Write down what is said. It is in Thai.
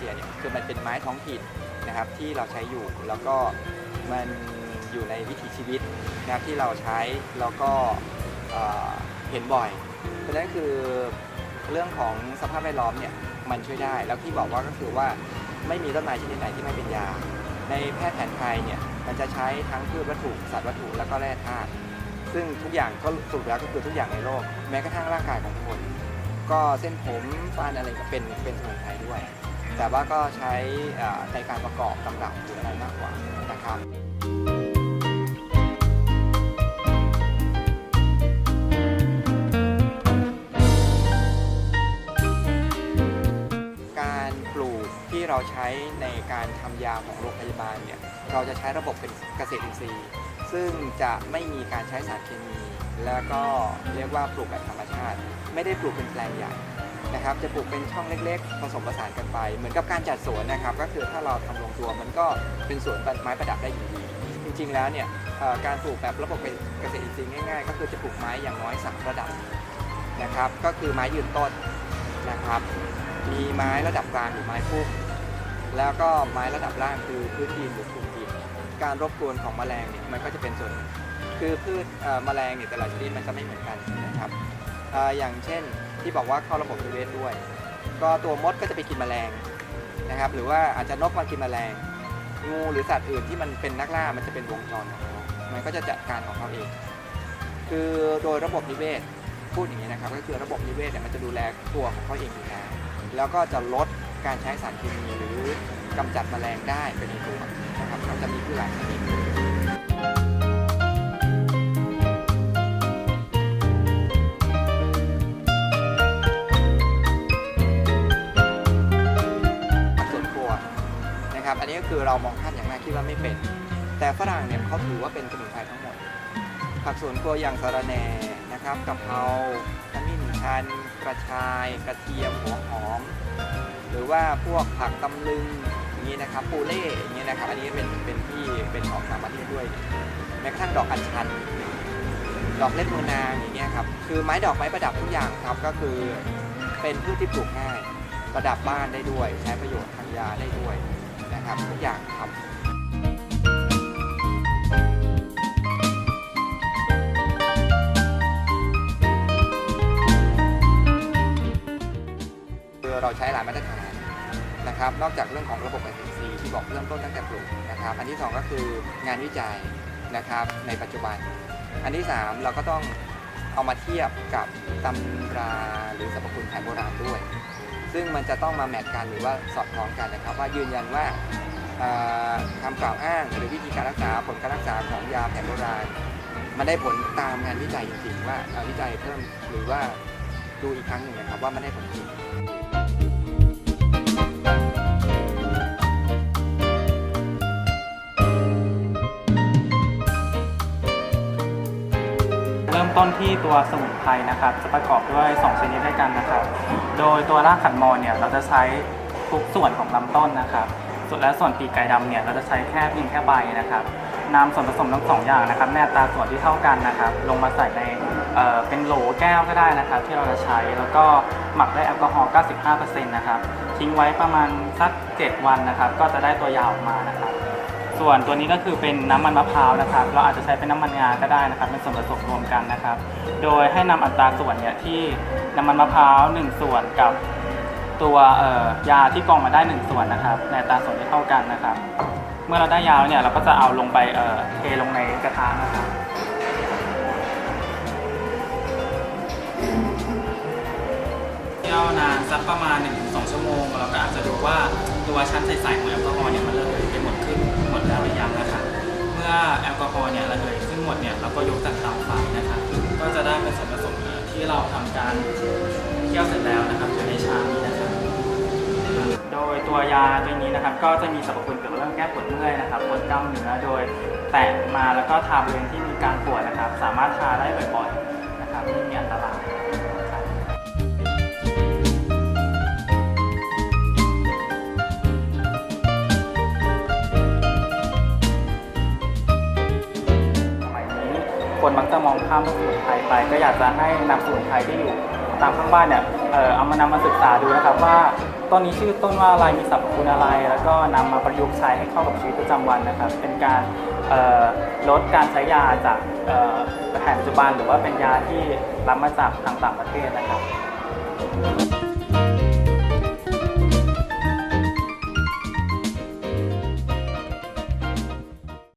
ของเอเชียเนี่ยคือมันเป็นไม้ท้องถิ่นนะครับที่เราใช้อยู่แล้วก็มันอยู่ในวิถีชีวิตนะครับที่เราใช้แล้วก็เเห็นบ่อย เพราะฉะนั้นคือเรื่องของสภาพแวดล้อมเนี่ยมันช่วยได้ แล้วที่บอกว่าก็คือว่าไม่มีต้นไม้ชนิดไหนที่ไม่เป็นยา ในแพทย์แผนไทยเนี่ยมันจะใช้ทั้งพืชวัตถุสัตว์วัตถุแล้วก็แร่ธาตุซึ่งทุกอย่างก็สรุปแล้วก็คือทุกอย่างในโลก แม้กระทั่งร่างกายของคน ก็เส้นผมฟันอะไรก็เป็นเป็นสมุนไพรด้วย แต่ว่าก็ใช้ในการประกอบตำรับหรืออะไรมากกว่านะครับการปลูกที่เราใช้ในการทำยาของโรงพยาบาลเนี่ยเราจะใช้ระบบเป็นเกษตรอินทรีย์ ซึ่งจะไม่มีการใช้สารเคมี แล้วก็เรียกว่าปลูกแบบธรรมชาติ ไม่ได้ปลูกเป็นแปลงใหญ่ นะครับจะปลูกเป็นช่องเล็กๆ ผสมผสานกันไป เหมือนกับการจัดสวนนะครับ ก็คือถ้าเราทำลงตัวมันก็เป็นสวนไม้ประดับได้อยู่ดี จริง ๆ แล้วเนี่ยการปลูกแบบระบบเป็นเกษตรอินทรีย์ง่ายๆ ก็คือจะปลูกไม้อย่างน้อยสามระดับนะครับ ก็คือไม้ยืนต้นนะครับ มีไม้ระดับกลางหรือไม้พุ่มแล้วก็ไม้ระดับล่างคือพื้นดินหรือคลุมดิน การรบกวนของแมลงเนี่ยมันก็จะเป็นส่วน คือพืชแมลงเนี่ยแต่ละชนิดมันจะไม่เหมือนกันนะครับ อย่างเช่นที่บอกว่าเข้าระบบนิเวศด้วย ก็ตัวมดก็จะไปกินแมลงนะครับหรือว่าอาจจะนกมากินแมลงงูหรือสัตว์อื่นที่มันเป็นนักล่ามันจะเป็นวงจรของเขามันก็จะจัดการของเขาเอง คือโดยระบบนิเวศพูดอย่างนี้นะครับก็คือระบบนิเวศเนี่ยมันจะดูแลตัวของเขาเองอยู่แล้วแล้วก็จะลดการใช้สารเคมีหรือกำจัดแมลงได้เป็นตัวนะครับมันจะมีพืชหลายชนิด อันนี้ก็คือเรามองข้ามอย่างแรกคิดว่าไม่เป็น แต่ฝรั่งเนี่ยเขาถือว่าเป็นสมุนไพรทั้งหมด ผักสวนครัวอย่างสะระแหน่นะครับกะเพราขมิ้นชัน กระชาย กระเทียม หัวหอม หรือว่าพวกผักตำลึงอย่างนี้นะครับปูเล่อย่างนี้นะครับ อันนี้เป็นเป็นที่เป็นของต่างประเทศด้วย แม้กระทั่งดอกอัญชัน ดอกเล็บมือนางอย่างเงี้ยครับ คือไม้ดอกไม้ประดับทุกอย่างครับ ก็คือเป็นพืชที่ปลูกง่าย ประดับบ้านได้ด้วย ใช้ประโยชน์ทางยาได้ด้วย นะครับทุกอย่างครับคือเราใช้หลายมาตรฐานนะครับ นอกจากเรื่องของระบบ ICC ที่บอกเริ่มต้นตั้งแต่ปลูกนะครับ อันที่สองก็คืองานวิจัยนะครับในปัจจุบัน อันที่สามเราก็ต้องเอามาเทียบกับตำราหรือสรรพคุณแผนโบราณด้วย ซึ่งมันจะต้องมาแมทกันหรือว่าสอดคล้องกันนะครับ ว่ายืนยันว่าคำกล่าวอ้างหรือวิธีการรักษาผลการรักษาของยาแผนโบราณ มันได้ผลตามงานวิจัยจริงๆว่าเอาวิจัยเพิ่มหรือว่าดูอีกครั้งหนึ่งนะครับว่ามันได้ผลจริง ต้นที่ตัวสมุนไพรนะครับ จะประกอบด้วย 2 ชนิดด้วยกันนะครับ โดยตัวรากขันมอนเนี่ยเราจะใช้ทุกส่วนของลำต้นนะครับ ส่วนและส่วนปีกไก่ดำเนี่ยเราจะใช้แค่เพียงแค่ใบนะครับนำส่วนผสมทั้งสองอย่างนะครับในอัตราส่วนที่เท่ากันนะครับ ลงมาใส่ในเเป็นโหลแก้วก็ได้นะครับ ที่เราจะใช้แล้วก็หมักด้วยแอลกอฮอล์ 95%นะครับทิ้งไว้ประมาณสัก 7 วันนะครับ ก็จะได้ตัวยาออกมานะครับ ส่วนตัวนี้ก็คือเป็นน้ำมันมะพร้าวนะครับ เราอาจจะใช้เป็นน้ำมันงาก็ได้นะครับ เป็นส่วนผสมรวมกันนะครับ โดยให้นำอัตราส่วนเนี่ยที่น้ำมันมะพร้าว1ส่วนกับตัวยาที่กรองมาได้ 1 ส่วนนะครับในอัตราส่วนที่เท่ากันนะครับ เมื่อเราได้ยาแล้วเนี่ยเราก็จะเอาลงไปเอ่อเทลงในกระทะนะครับเที่ยวนานสักประมาณ 1-2 ชั่วโมง เราก็อาจจะดูว่าตัวชั้นใสๆของแอลกอฮอล์ มดเนี่ยเราก็ยกจากเตาไฟนะครับ ก็จะได้เป็นส่วนผสมที่เราทำการเคี่ยวเสร็จแล้วนะครับอยู่ในชามนี้นะครับ โดยตัวยาตัวนี้นะครับ ก็จะมีสรรพคุณเกี่ยวกับเรื่องแก้ปวดเมื่อยนะครับปวดกล้ามเนื้อโดยแตะมาแล้วก็ทาบริเวณที่มีการปวดนะครับ สามารถทาได้บ่อยๆนะครับไม่มีอันตราย คนมักจะมองข้ามสมุนไพรไป ก็อยากจะให้นำสมุนไพรที่อยู่ตามข้างบ้านเนี่ยเอ่อเอามานำมาศึกษาดูนะครับว่าต้นนี้ชื่อต้นว่าอะไรมีสรรพคุณอะไร แล้วก็นำมาประยุกต์ใช้ให้เข้ากับชีวิตประจำวันนะครับ เป็นการเอ่อลดการใช้ยาจากเอ่อแผนปัจจุบัน หรือว่าเป็นยาที่รับมาจากทางต่างประเทศนะครับ